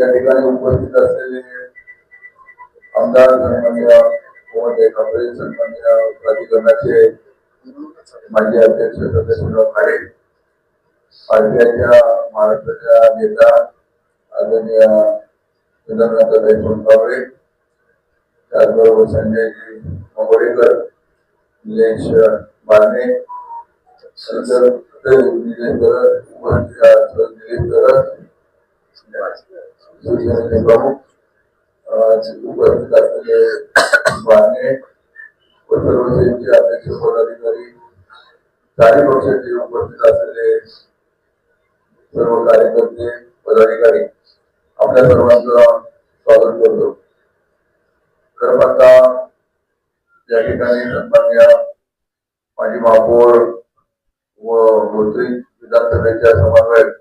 या ठिकाणी उपस्थित असलेले आमदार सन्मान्य महोदय सन्मान्य प्राधिकरणाचे माजी अध्यक्ष सदस्यराव खाडे पार्टीच्या महाराष्ट्राच्या नेता आदरणीय चंद्रकांत सोनकावळे त्याचबरोबर संजयजी मंगोळेकर निलेश बारणे नंतर निलेश करत निलेश करत प्रमुख उपस्थित असलेले बारणे व सर्व सेनेचे अध्यक्ष पदाधिकारी पक्षाचे उपस्थित असलेले सर्व कार्यकर्ते पदाधिकारी आपल्या सर्वांचं स्वागत करतो खरं पाहता या ठिकाणी सन्मान्य माजी महापौर व मंत्री विधानसभेच्या समन्वयक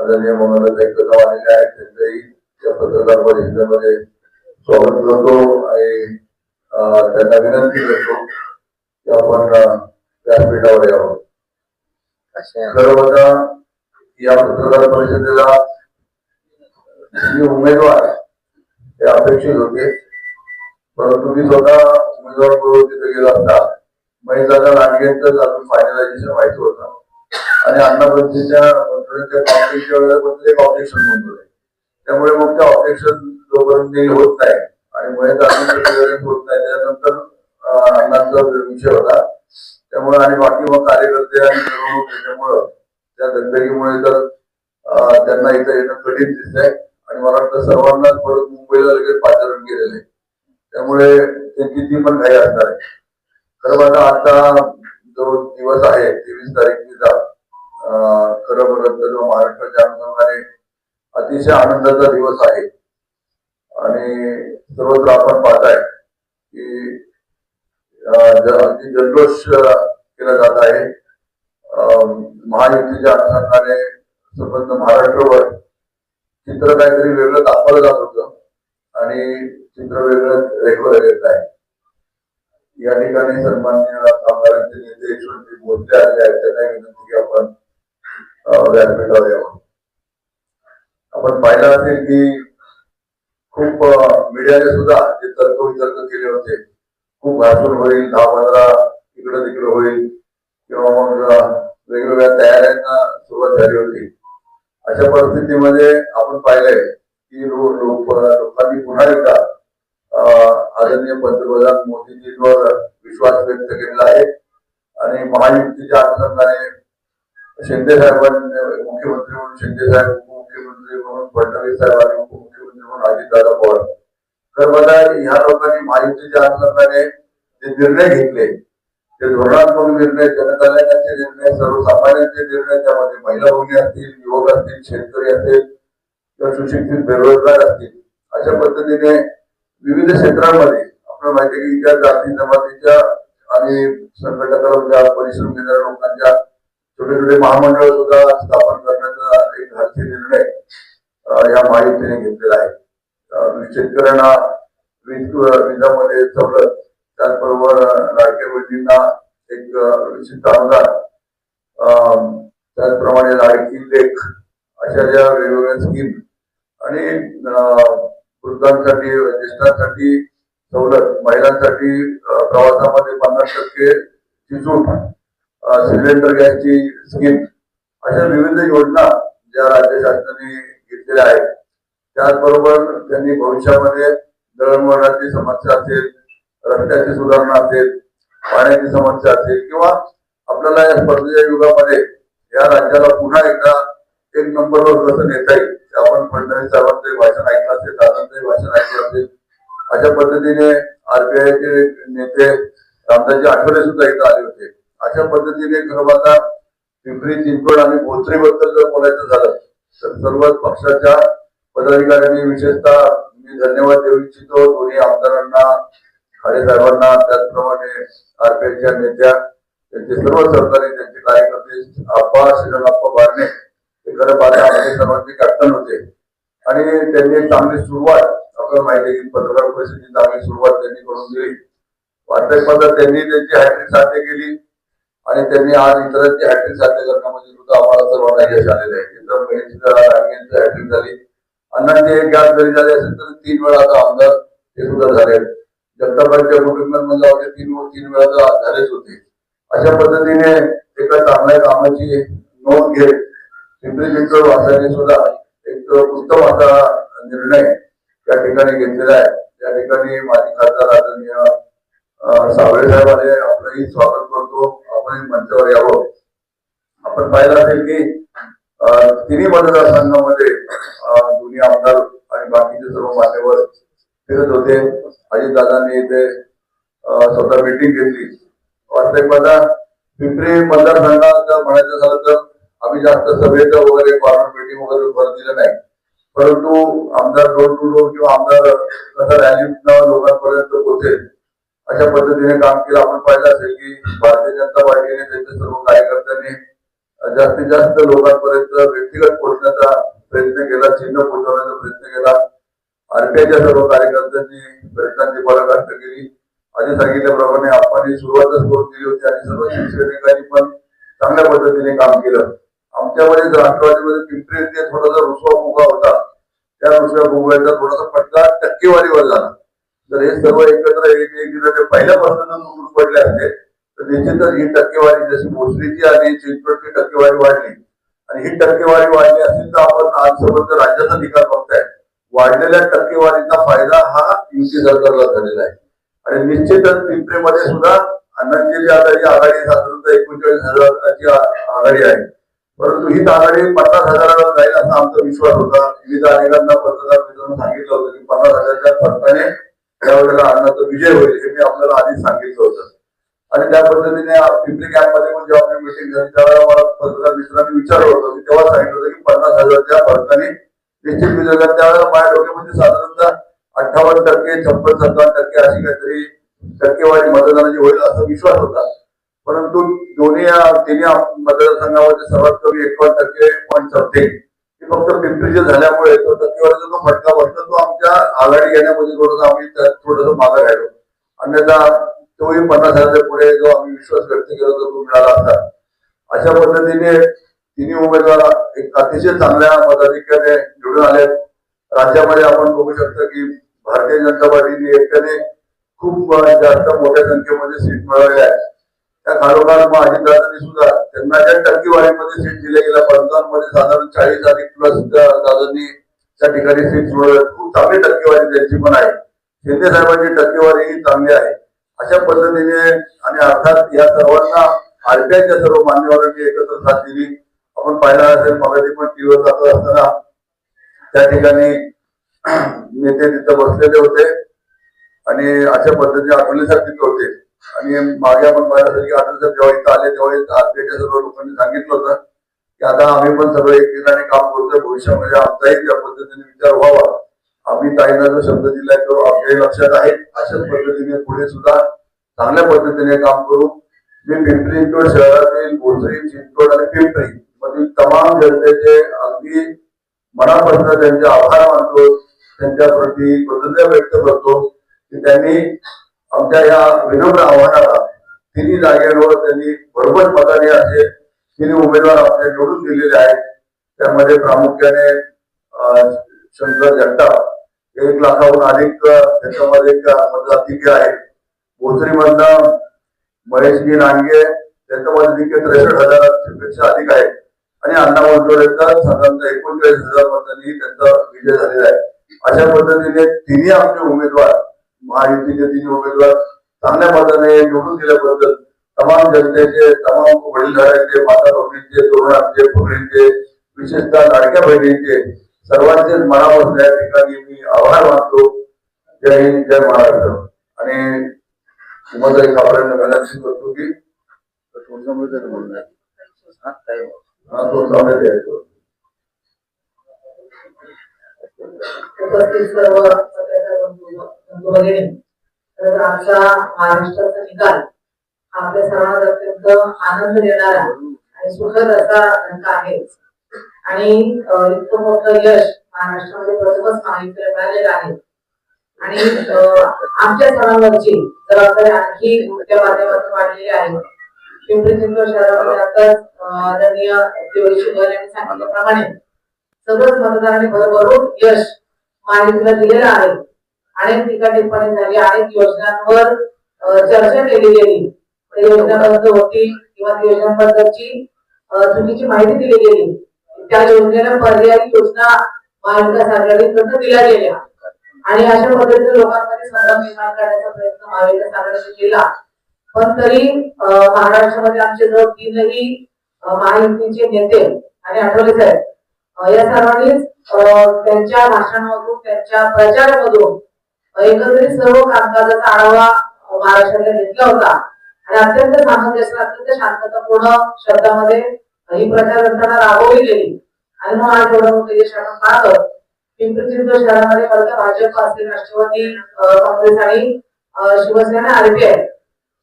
आदरणीय मनोहर कदम आलेले आहेत. त्यांचंही या पत्रकार परिषदेमध्ये स्वागत करतो. आणि त्यांना विनंती करतो की आपण व्यासपीठावर यावं. खरं बघा या पत्रकार परिषदेला जे उमेदवार हे अपेक्षित होते. परंतु मी स्वतः उमेदवार म्हणून तिथे गेला असता महिलांना लांडगेंचं अजून फायनलायझेशन व्हायचं होतं. आणि अण्णाबंदीच्या मंत्र्यांच्या काँग्रेसच्या वेळेमध्ये एक ऑब्जेक्शन नोंदवलंय त्यामुळे मग ते ऑब्जेक्शन जोपर्यंत होत नाही आणि मुळे होत नाही त्यानंतर अण्णांचा विषय होता. त्यामुळे आणि बाकी मग कार्यकर्ते आणि मिरवणूक त्याच्यामुळं त्या दगदगीमुळे तर त्यांना इथं येणं कठीण दिसतंय. आणि मला वाटतं सर्वांनाच परत मुंबईला लगेच पाचारण केलेलं आहे. त्यामुळे त्यांची ती पण काही असणार आहे. खरं माझा आता जो दिवस आहे तेवीस तारीख खरं म्हणत तर महाराष्ट्राच्या अनुषंगाने अतिशय आनंदाचा दिवस आहे. आणि सर्वत्र आपण पाहताय की अगदी जल्लोष केला जात आहे. महायुतीच्या अनुषंगाने संबंध महाराष्ट्रभर चित्र काहीतरी वेगळं दाखवलं जात होतं आणि चित्र वेगळं रेखवलं येत आहे. या ठिकाणी सन्मान्य कामगारांचे नेते यशवंत भोसले आलेले आहेत. त्यांना विनंती की आपण व्यासपीठावर यावं आपण पाहिलं असेल की खूप मीडियाने सुद्धा जे तर्क वितर्क केले होते खूप भाषण होईल दहा पंधरा इकडं तिकडं होईल किंवा मग वेगवेगळ्या तयाऱ्यांना सुरुवात झाली होती. अशा परिस्थितीमध्ये आपण पाहिलंय की लोकांनी पुन्हा एकदा आदरणीय पंतप्रधान मोदीजींवर विश्वास व्यक्त केलेला आहे आणि महायुतीच्या अनुषंगाने शिंदे साहेबांनी मुख्यमंत्री म्हणून शिंदे साहेब उपमुख्यमंत्री म्हणून फडणवीस साहेब आणि उपमुख्यमंत्री म्हणून अजितदादा पवार. तर मला ह्या लोकांनी महायुतीच्या अनुषंगाने जे निर्णय घेतले ते धोरणात्मक निर्णय जनकल्याणाचे निर्णय सर्वसामान्यांचे निर्णय त्यामध्ये महिला भगिनी असतील युवक असतील शेतकरी असतील किंवा सुशिक्षित बेरोजगार असतील अशा पद्धतीने विविध क्षेत्रांमध्ये आपल्याला माहिती आहे की त्या जाती जमातीच्या आणि संघटकांच्या ज्या परिश्रम घेणाऱ्या लोकांच्या छोटे छोटे महामंडळ सुद्धा स्थापन करण्याचा एक धाडसी निर्णय या महायुतीने घेतलेला आहे. शेतकऱ्यांना वीज वीजामध्ये सवलत त्याचबरोबर अं, लाडक्या बहिणींना एक विशिष्ट अनुदान त्याचप्रमाणे लाडकी लेख अशा ज्या वेगवेगळ्या स्कीम आणि वृद्धांसाठी ज्येष्ठांसाठी सवलत महिलांसाठी प्रवासामध्ये पन्नास टक्के सूट सिलेंडर गॅसची स्कीम अशा विविध योजना ज्या राज्य शासनाने घेतलेल्या आहेत. त्याचबरोबर त्यांनी भविष्यामध्ये दळणवळणाची समस्या असेल रस्त्याची सुधारणा असेल पाण्याची समस्या असेल किंवा आपल्याला या स्पर्धेच्या युगामध्ये या राज्याला पुन्हा एकदा एक नंबरवर कसं नेता येईल आपण फडणवीस साहेबांचं भाषण ऐकलं असेल दादांचंही भाषण ऐकलं असेल. अशा पद्धतीने आरबीआयचे नेते रामदासजी आठवले सुद्धा इथं आले होते. अशा पद्धतीने खरं पाहता पिंपरी चिंचवड आणि भोसरी बद्दल जर बोलायचं झालं तर सर्वच पक्षाच्या पदाधिकाऱ्यांनी विशेषतः मी धन्यवाद देऊ इच्छितो. दोन्ही आमदारांना खाडे साहेबांना त्याचप्रमाणे आरपीआयच्या नेत्या त्यांचे सर्व सहकारी त्यांचे कार्यकर्ते आप्पा श्रीरंगाप्पा बारणे हे खरं पाहता आपले सर्वांचे कॅप्टन होते. आणि त्यांनी एक चांगली सुरुवात आपल्याला माहिती आहे की पत्रकार परिषदेची चांगली सुरुवात त्यांनी करून दिली. वास्तविक त्यांनी त्यांची हॅट्रिक साध्य केली. आणि त्यांनी आज इतरांची हॅट्रिक साध्य करण्यामध्ये सुद्धा आम्हाला सर्वांना यश आलेलं आहे. इतर बहिणीची हॅट्रिक झाली अण्णांची एक गॅप जरी झाली असेल तर तीन वेळा आता आमदार ते सुद्धा झाले जगतापांच्या कुटुंबांमध्ये होते तीन तीन वेळा झालेच होते. अशा पद्धतीने एका चांगल्या कामाची नोंद घेत पिंपरी चिंचवड वासाने सुद्धा एक उत्तम असा निर्णय त्या ठिकाणी घेतलेला आहे. त्या ठिकाणी माजी खासदार आदरणीय सावळे साहेब आले. आपलंही स्वागत करतो. आपण मंचावर यावं? आपण पाहिलं असेल की तिन्ही मतदारसंघामध्ये दोन्ही आमदार आणि बाकीचे सर्व मान्यवर फिरत होते. अजितदादांनी इथे स्वतः मीटिंग घेतली. वास्तविक आता पिंपरी मतदारसंघात म्हणायचं झालं तर आम्ही जास्त सभेचं वगैरे कॉर्नर मीटिंग वगैरे भर दिलं नाही. परंतु आमदार डोर टू डोर किंवा आमदार कसा रॅली लोकांपर्यंत पोहोचेल. अशा पद्धतीने काम केलं. आपण पाहिलं असेल की भारतीय जनता पार्टीने त्यांच्या सर्व कार्यकर्त्यांनी जास्तीत जास्त लोकांपर्यंत व्यक्तिगत पोहोचण्याचा प्रयत्न केला चिन्ह पोहोचवण्याचा प्रयत्न केला. आरपीआयच्या सर्व कार्यकर्त्यांनी प्रयत्नांची पराकाष्ठा केली. आधी सांगितल्याप्रमाणे आपण सुरुवातच करून दिली होती आणि सर्व शिवसैनिकांनी पण चांगल्या पद्धतीने काम केलं. आमच्यामध्ये राष्ट्रवादीमध्ये पिंपरी थोडासा रुसवा फुगा होता. त्या रुसव्या फुगव्याचा थोडासा फटका टक्केवारीवर झाला. जर हे सर्व एकत्र एक एक ते पहिल्यापासून तुटून पडले असते तर निश्चितच ही टक्केवारी जशी भोसरीची आणि चिंचवडची टक्केवारी वाढली. आणि ही टक्केवारी वाढली असेल तर आपण आज सर्वत्र राज्याचा निकाल बघताय. वाढलेल्या टक्केवारीचा फायदा हा युती सरकारला झालेला आहे. आणि निश्चितच पिंपरीमध्ये सुद्धा अण्णांची जी आता आघाडी साधारणतः एकोणचाळीस हजाराची आघाडी आहे. परंतु हीच आघाडी पन्नास हजारावर जाईल असा आमचा विश्वास होता. विविध अनेकांना पत्रकार मित्रांनो सांगितलं होतं की पन्नास हजारच्या फरकाने त्यावेळेला अन्नाचा विजय होईल हे मी आपल्याला आधी सांगितलं होतं. आणि त्या पद्धतीने पिंपरी कॅम्पमध्ये पण जेव्हा आपली मिटिंग झाली त्यावेळेला मला पत्रकार मित्रांनी विचारलं होतं. मी तेव्हा सांगितलं होतं की पन्नास हजारच्या फरकाने निश्चित विजय त्यावेळेला माझ्या डोक्यामध्ये साधारणतः अठ्ठावन्न टक्के छप्पन सत्तावन्न टक्के अशी काहीतरी टक्केवारी मतदानाची होईल असा विश्वास होता. परंतु दोन्ही तिन्ही मतदारसंघामध्ये सर्वात कमी एकावन्न टक्के पॉईंट सत्ते हे फक्त पिंपरीचे झाल्यामुळे तो टक्केवारीचा जो फटका बसला तो आमच्या आघाडी घेण्यामध्ये थोडंसं आम्ही थोडस मागे राहिलो. अन्यथा तोही पन्नास हजारच्या पुढे जो आम्ही विश्वास व्यक्त केला तो मिळाला असता. अशा पद्धतीने तिन्ही उमेदवार एक अतिशय चांगल्या मताधिक्याने निवडून आले. राज्यामध्ये आपण बघू शकतो की भारतीय जनता पार्टीने एकट्याने खूप जास्त मोठ्या संख्येमध्ये सीट मिळवल्या आहेत. त्या खालोखाल मग अजितदादांनी सुद्धा त्यांना त्या टक्केवारीमध्ये सीट दिल्या गेल्या पंचावन्नमध्ये साधारण चाळीस अधिक प्लस दादांनी त्या ठिकाणी सीट खूप चांगली टक्केवारी त्यांची पण आहे. शिंदे साहेबांची टक्केवारी ही चांगली आहे. अशा पद्धतीने आणि अर्थात या सर्वांना आरपीआयच्या सर्व मान्यवरांनी एकत्र साथ दिली. आपण पाहिला असेल मगाशी पण टीव्हीवर जात असताना त्या ठिकाणी नेते तिथं बसलेले होते आणि अशा पद्धतीने आठवले साहेब तिथे होते. आणि मागे आपण पाहिलं असेल की आठवले साहेब जेव्हा इथं आले तेव्हा आरपीआयच्या सर्व लोकांनी सांगितलं होतं. की आता आम्ही पण सगळं एकमेकांनी काम करतोय भविष्यामध्ये आमचाही त्या पद्धतीने विचार व्हावा. आम्ही ताईंना जो शब्द दिलाय तो आपल्याही लक्षात आहे. अशाच पद्धतीने पुढे सुद्धा चांगल्या पद्धतीने काम करू. मी पिंपरी चिंचवड शहरातील भोसरी चिंचवड आणि पिंपरी मधील तमाम जनतेचे अगदी मनापासून त्यांचे आभार मानतो. त्यांच्या प्रती कृतज्ञता व्यक्त करतो की त्यांनी आमच्या या विनम्र आव्हानाला तिन्ही जागेवर त्यांनी भरभर मताने असे तिने उमेदवार आपले निवडून दिलेले आहेत. त्यामध्ये प्रामुख्याने शंकर जगताप एक लाखाहून अधिक त्याच्यामध्ये एक मतदातिके आहेत भोसरी मधनं महेशजी नांगे त्याच्यामध्ये मतदातिके त्रेसष्ट हजारापेक्षा अधिक आहे आणि अण्णा मोलटोरेचा साधारणतः एकोणचाळीस हजार मतांनी त्यांचा विजय झालेला आहे. अशा पद्धतीने तिन्ही आमचे उमेदवार महायुतीचे तिन्ही उमेदवार चांगल्या मताने निवडून दिल्याबद्दल तमाम जनतेचे तमाम वडीलधाऱ्यांचे माता भगिनींचे तरुणांचे फुगडींचे विशेषतः लाडक्या बहिणींचे सर्वांचेच मनापासून या ठिकाणी मी आभार मानतो. जय हिंद जय महाराष्ट्र. आणि उमादाई खापऱ्यांना विनंती करतो की हा हा उपस्थित सर्व पत्रकार बंधू बंधू भगिनी तर आजचा महाराष्ट्राचा निकाल आपल्या सर्वांना अत्यंत आनंद देणारा आणि सुखद असा ग्रंथ आहे आणि इतकं मोठं यश महाराष्ट्रामध्ये प्रथमच माहिती मिळालेलं आहे. आणि आमच्या सणावरची जबाबदारी आणखी मोठ्या माध्यमातून वाढलेली आहे. पिंपरी चिंचवड शहरामध्ये आताच आदरणीय दिवाळी शिंदे यांनी सांगितल्याप्रमाणे सगळंच मतदारांनी भरभरून यश माहितीला दिलेलं आहे. अनेक टीका टिप्पणी झाली. अनेक योजनांवर चर्चा केली गेली. योजनाबद्ध होती किंवा योजनाबद्दलची योजनांबद्दलची चुकीची माहिती दिली गेली त्या योजनेला पर्यायी योजना महाविकास आघाडीकडनं दिल्या गेल्या. आणि अशा पद्धतीने लोकांमध्ये संभ्रम निर्माण करण्याचा प्रयत्न महाविकास आघाडीने केला. पण तरी महाराष्ट्रामध्ये आमचे जवळ तीनही महायुतीचे नेते आणि आठवले साहेब या सर्वांनीच त्यांच्या भाषणामधून त्यांच्या प्रचारामधून एकंदरीत सर्व कामकाजाचा आढावा अ, महाराष्ट्राला घेतला होता. आणि अत्यंत सामंजस्य अत्यंत शांततापूर्ण शब्दामध्ये ही प्रचार यंत्रणा राबवली गेली. आणि मग आज एवढं मोठं यश आपण पाहतो पिंपरी चिंचवड शहरामध्ये फक्त भाजप असेल राष्ट्रवादी काँग्रेस आणि शिवसेना आरपीआय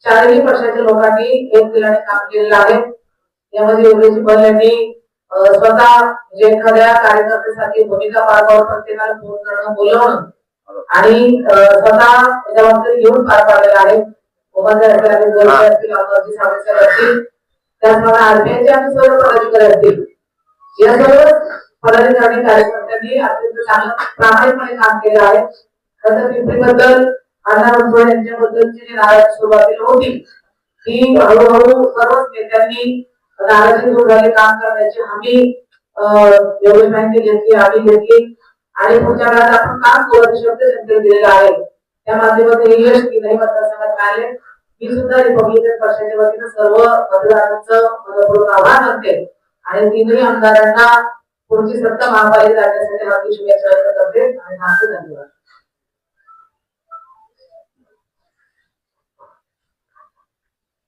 चारही पक्षाच्या लोकांनी एक दिलाने काम केलेलं आहे. यामध्ये योगेश बल यांनी स्वतः जे एखाद्या कार्यकर्त्यासाठी भूमिका पार पाडून प्रत्येकाला फोन करणं बोलवणं आणि स्वतः जबाबदारी घेऊन पार पाडलेला आहे. आणि त्याचप्रमाणे सर्व पदाधिकारी असतील या सर्व पदाधिकारी कार्यकर्त्यांनी अत्यंत चांगलं प्रामाणिकपणे काम केलं आहे खरं पिंपरीबद्दल अण्णा यांच्याबद्दलची जी नाराजी सुरुवातीला होती ती हळूहळू सर्वच नेत्यांनी नाराजी दूर काम करण्याची हमी योगेश बँके घेतली आम्ही घेतली. आणि पुढच्या काळात आपण काम करू शब्द जनतेला दिलेला आहे त्या माध्यमातून हे यश तीनही मतदारसंघात मिळाले मी सुद्धा रिपब्लिकन पक्षाच्या वतीनं सर्व मतदारांचं मनपूर्वक आभार मानते. आणि तीनही आमदारांना पुढची सत्ता महापालिकेत जाण्यासाठी हार्दिक शुभेच्छा व्यक्त करते. आणि हार्दिक धन्यवाद.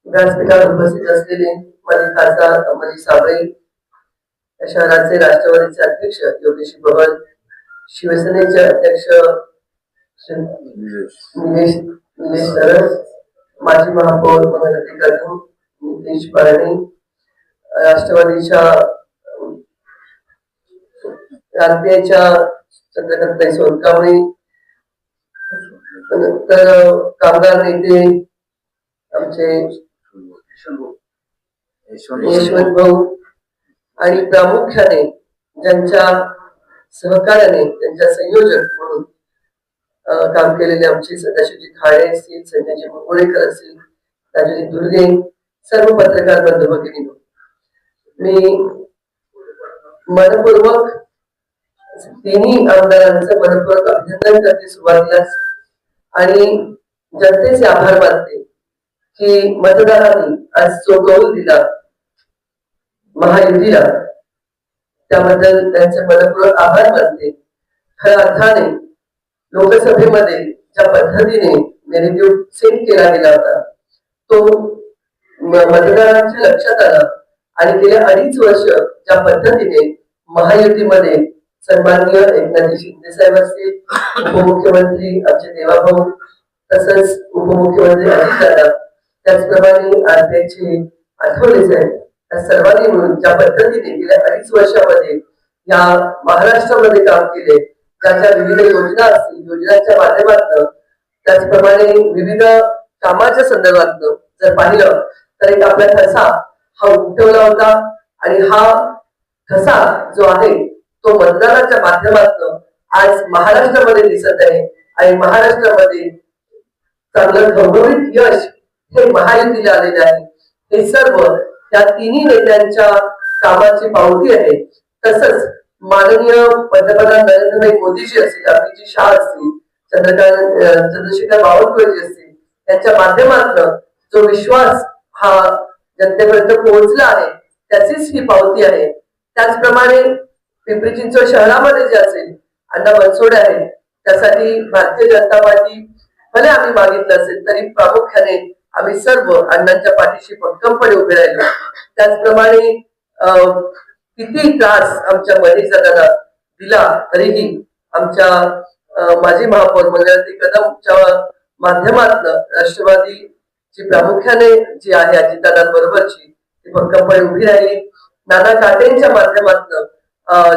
व्यासपीठावर उपस्थित असलेले माजी खासदार अंबाजी साबळे शहराचे राष्ट्रवादीचे अध्यक्ष योगेश बबन शिवसेनेचे अध्यक्ष निलेश निलेश सरस माजी महापौर मंगलती कदम नितेश पारणे राष्ट्रवादीच्या आरपीआयच्या चंद्रकांत सोनकावणे नंतर कामगार नेते आमचे यशवंत भाऊ आणि प्रामुख्याने ज्यांच्या सहकार्याने त्यांच्या संयोजक म्हणून काम केलेले आमचे सदाशिवजी खाडे असतील संजयजी मंगोळेकर असतील राजाजी दुर्गे सर्व पत्रकार बंधू भगिनी मी मनपूर्वक तिन्ही आमदारांचं मनपूर्वक अभिनंदन करते सुरुवातीलाच. आणि जनतेचे आभार मानते की मतदारांनी आज जो कौल दिला महायुतीला त्याबद्दल त्यांचे मनपूर्वक आभार मानते. खऱ्या अर्थाने लोकसभेमध्ये ज्या पद्धतीने नेगेटिव्ह सेंड केला गेला होता तो मतदारांच्या लक्षात आला आणि गेल्या अडीच वर्ष ज्या पद्धतीने महायुतीमध्ये सन्माननीय एकनाथजी शिंदे साहेब असतील उपमुख्यमंत्री आमचे देवाभाऊ तसंच उपमुख्यमंत्री अजितदादा त्याचप्रमाणे आरपीआयचे आठवले साहेब या सर्वांनी मिळून ज्या पद्धतीने गेल्या अडीच वर्षामध्ये या महाराष्ट्रामध्ये काम केले ज्या विविध योजना असतील योजनांच्या माध्यमातून त्याचप्रमाणे विविध कामाच्या संदर्भात जर पाहिलं तर एक आपला ठसा हा उमटवला होता आणि हा ठसा जो आहे तो मतदानाच्या माध्यमातून आज महाराष्ट्रामध्ये दिसत आहे. आणि महाराष्ट्रामध्ये चांगलं घवघवीत यश हे महायुतीला आलेले आहे. हे सर्व त्या तिन्ही नेत्यांच्या कामाची पावती आहे. तसंच माननीय पंतप्रधान नरेंद्रभाई मोदीजी असतील आपली शाह असतील चंद्रकांत चंद्रशेखर बावनकुळेजी असतील त्यांच्या माध्यमातून जो विश्वास हा जनतेपर्यंत पोहोचला आहे त्याचीच ही पावती आहे. त्याचप्रमाणे पिंपरी चिंचवड शहरामध्ये जे असेल अण्णा बनसोडे आहे त्यासाठी भारतीय जनता पार्टी भले आम्ही मागितलं असेल तरी प्रामुख्याने आम्ही सर्व अण्णांच्या पाठीशी भक्कमपणे उभे राहिलो. त्याचप्रमाणे अं, किती त्रास आमच्या मनीष दिला तरीही आमच्या माजी महापौर मंगळाती कदमच्या माध्यमातून राष्ट्रवादीची प्रामुख्याने जी आहे अजितदादांबरोबरची ती भक्कमपणे उभी राहिली. नाना काटेंच्या माध्यमातून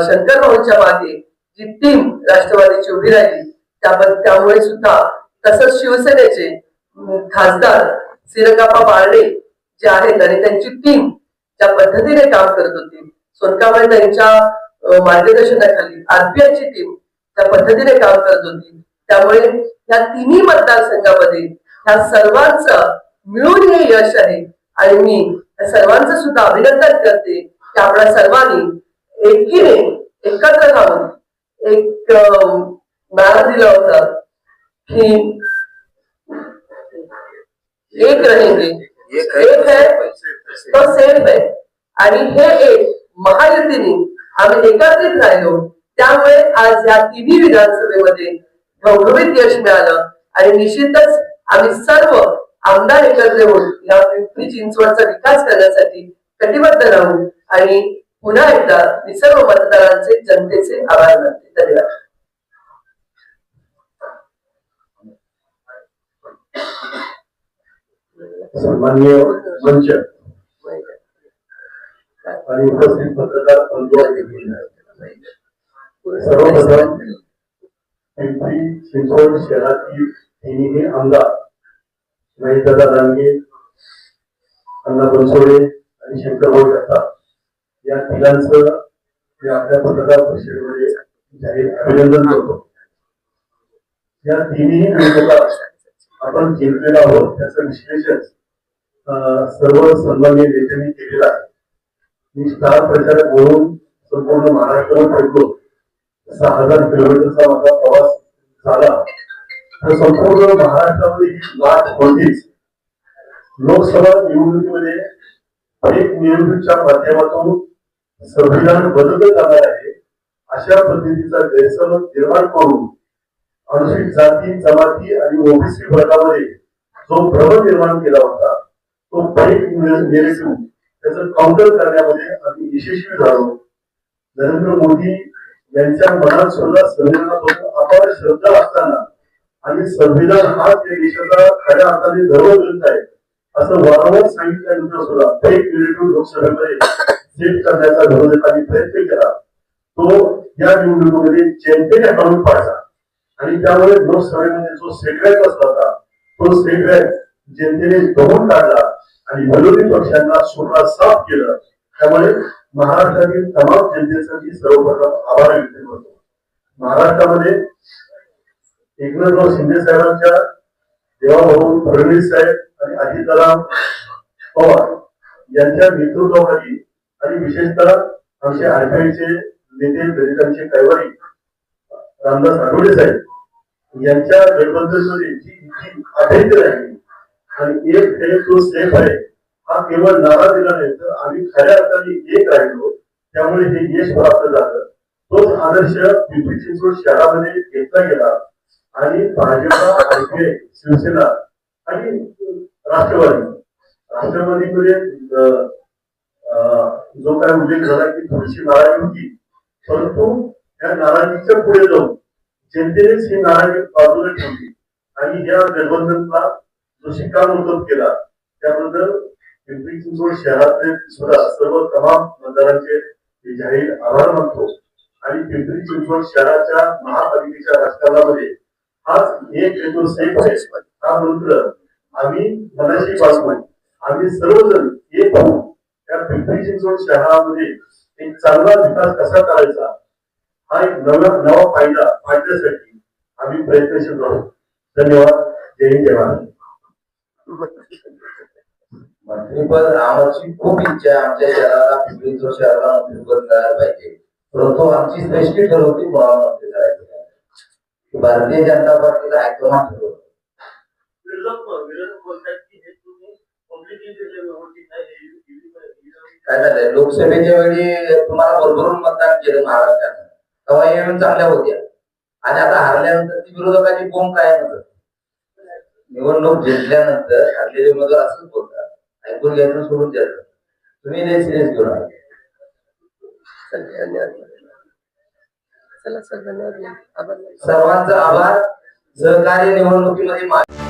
शंकर भाऊंच्या मागे जी टीम राष्ट्रवादीची उभी राहिली त्याबद्दल त्यामुळे सुद्धा तसंच शिवसेनेचे खासदार सिरकापा बारणे जे आहेत आणि त्यांची टीम ज्या पद्धतीने काम करत होती सोनकांबळे त्यांच्या मार्गदर्शनाखाली आरपीआयची टीम त्या पद्धतीने काम करत होती. त्यामुळे या तिन्ही मतदारसंघामध्ये ह्या सर्वांचं मिळून हे यश आहे. आणि मी या सर्वांचं सुद्धा अभिनंदन करते की आपल्या सर्वांनी एकीने एकत्र राहून एक नारा दिला होता की एक रहेंगे एक है तो सेफ आहे आणि हे एक महायुतीने आम्ही एकत्रित राहिलो. त्यामुळे आज या तिन्ही विधानसभेमध्ये गौरवित यश मिळालं आणि निश्चितच आम्ही सर्व आमदार एकत्र होऊन या पिंपरी चिंचवडचा विकास करण्यासाठी कटिबद्ध राहू आणि पुन्हा एकदा मी सर्व मतदारांचे जनतेचे आभार मानते. धन्यवाद. सन्मान्य मंच. आणि उपस्थित पत्रकार बंधू देखील भगिनी. सर्वप्रथम पिंपरी चिंचवड शहरातील तिन्ही आमदार महेशदादा दांगे अण्णा बनसोडे आणि शंकरभाऊ जगताप या तिघांचं मी आपल्या पत्रकार परिषदेमध्ये जाहीर अभिनंदन करतो या तिन्ही निवडणुका आपण जिंकलेला आहोत त्याचं विश्लेषण सर्व सन्मान्य नेत्यांनी केलेलं आहे मी स्टार प्रचारक म्हणून संपूर्ण महाराष्ट्रावर फिरलो सहा हजार किलोमीटरचा माझा प्रवास झाला. तर संपूर्ण महाराष्ट्रामध्ये ही वाट होतीच लोकसभा निवडणुकीमध्ये एक निवडणुकीच्या माध्यमातून संविधान बदललं जाणार आहे अशा पद्धतीचा गैरसमज निर्माण करून अनुसूचित जाती जमाती आणि ओबीसी वर्गामध्ये जो भ्रम निर्माण केला होता तो फेक नेरेटिव्ह त्याचं काउंटर करण्यामध्ये आम्ही यशस्वी झालो. नरेंद्र मोदी यांच्या मनात सुद्धा संविधानाबद्दल अपार श्रद्धा असताना आणि संविधान हा त्या देशाचा खऱ्या अर्थाने धर्मग्रंथ आहे असं वारंवार सांगितल्यानंतर सुद्धा. फेक नेरेटिव्ह लोकसभेमध्ये सेट करण्याचा विरोधकांनी प्रयत्न केला. तो या निवडणुकीमध्ये जनतेने हाताळून पाडला. आणि त्यामुळे लोकसभेमध्ये जो सेटबॅक असला होता तो सेटबॅक जनतेने दमून काढला. आणि विरोधी पक्षांना सोडा साफ केलं. त्यामुळे महाराष्ट्रातील तमाम जनतेसाठी सर्वप्रथम आभार व्यक्त करतो. महाराष्ट्रामध्ये एकनाथराव शिंदे साहेबांच्या देवाभाऊ फडणवीस साहेब आणि अजितदादा पवार यांच्या नेतृत्वाखाली आणि विशेषतः आमचे आरपीआयचे नेते दलितांचे कैवारी रामदास आठवडे साहेब यांच्या गठबंधनमध्ये जी इतकी अभेद्य राहिली आणि एक हे जो सेफ आहे हा केवळ नारा दिला नाही तर आम्ही खऱ्या अर्थाने एक राहिलो त्यामुळे हे यश प्राप्त झालं. तोच आदर्श पिंपरी चिंचवड शहरामध्ये घेतला गेला आणि भाजपा शिवसेना आणि राष्ट्रवादी. राष्ट्रवादीमध्ये अं, अं, जो काय उल्लेख झाला की थोडीशी नाराजी होती. परंतु त्या नाराजीच्या पुढे जाऊन जनतेनेच ही नाराजी बाजूला ठेवली. आणि या गठबंधनला जो शिक्कामोर्तब केला. त्याबद्दल पिंपरी चिंचवड शहरातले सुद्धा सर्व तमाम मतदारांचे मी जाहीर आभार मानतो. आणि पिंपरी चिंचवड शहराच्या महापालिकेच्या राजकारणामध्ये हाच एक हेतू सेफ आहे. हा मंत्र आम्ही मनाशी पासून आम्ही सर्वजण एक होऊन त्या पिंपरी चिंचवड शहरामध्ये एक चांगला विकास कसा करायचा हा एक नवा नवा फायदा फायद्यासाठी आम्ही प्रयत्नशील राहू. धन्यवाद. जय हिंद जय महाराज मंत्रीपद आमची खूप इच्छा आमच्या शहराला पिंपरी शहराला मंत्रीपद मिळायला पाहिजे. परंतु आमची श्रेष्ठी ठरवती मला मंत्री करायचं भारतीय जनता हायकमांड ठरवतो काय झालंय? लोकसभेच्या वेळी तुम्हाला भरभरून मतदान केलं महाराष्ट्रानं. तेव्हा येऊन चांगल्या होत्या. आणि आता हारल्यानंतर ती विरोधकाची बोंब काय म्हणतात निवडणूक जिंकल्यानंतर हरलेले उमेदवार असंच बोलतात. ऐकून घ्यायचं सोडून द्यायचं. तुम्ही लय सिरियस घेऊन आले. चला सर धन्यवाद आभार सर्वांचा आभार. सहकार्य निवडणुकीमध्ये मा-